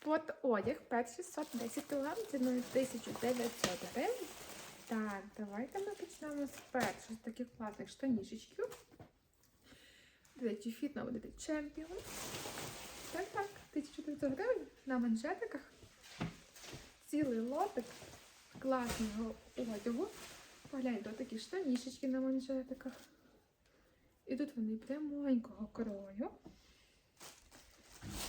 Спорт-одяг, перший сорт 10 кг, ціною 1900 гривень. Так, давайте ми почнемо з перших таких класних штанішечків. До речі, фіт на чемпіон. Так, так, 1900 гривень на манжетиках. Цілий лотик класного одягу. Погляньте, такі штанішечки на манжетиках. І тут вони прямонького крою.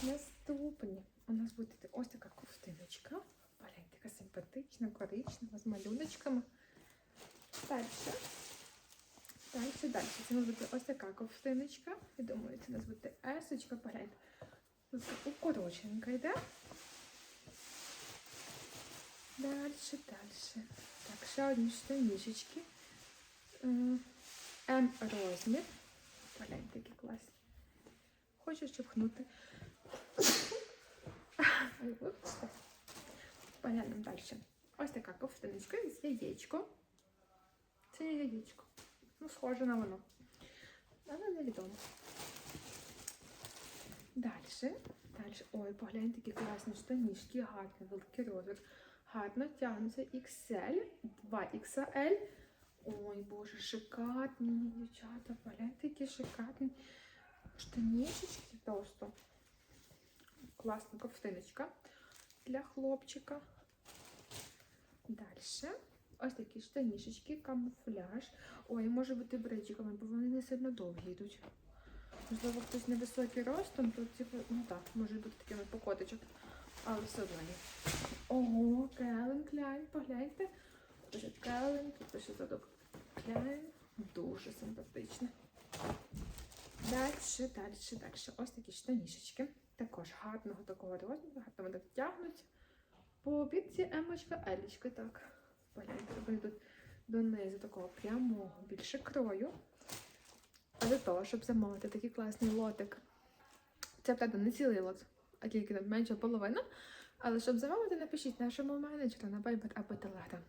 Наступні у нас буде ось така ковтиночка. Погляньте, така симпатична, коричнева, з малюночками. Далі. Далі, далі. Це буде ось така ковтиночка. Я думаю, це нас буде есочка. Погляньте. Ось укороченка йде. Далі, далі. Так, ще одні штанішечки. Е, М розмір. Погляньте, які класні. Хочу щепхнути. Поглянемо далі. Ось така ковтиночка з яєчко. Це яєчко. Ну, схоже на воно. Але невідомо. Далі. Далі. Ой, погляньте, які класні штанішки, гарний великий розмір. Гарно тягнуться XL, 2XL. Ой, боже, шикарні дівчата. Погляньте, які шикарні штанішечки просто. Класна ковтиночка для хлопчика. Далі. Ось такі штанішечки, камуфляж. Ой, може бути бриджиками, бо вони не сильно довгі йдуть. Можливо, хтось невисокий ростом, то типу, ну так, може бути такими покотичок. Але все одно є. Ого, Келен Кляйн, погляньте. Пише Келен, тут пише задок Кляйн. Дуже симпатичне. Далі, далі, далі. Ось такі штанішечки. Також гарного такого розміру, гарно вони тягнуть. По обідці емочка, елічка, так. Погляньте, вони тут донизу такого прямого, більше крою. А для того, щоб замовити такий класний лотик. Це правда не цілий лот, а тільки менша половина. Але щоб замовити, напишіть нашому менеджеру на Viber або Telegram.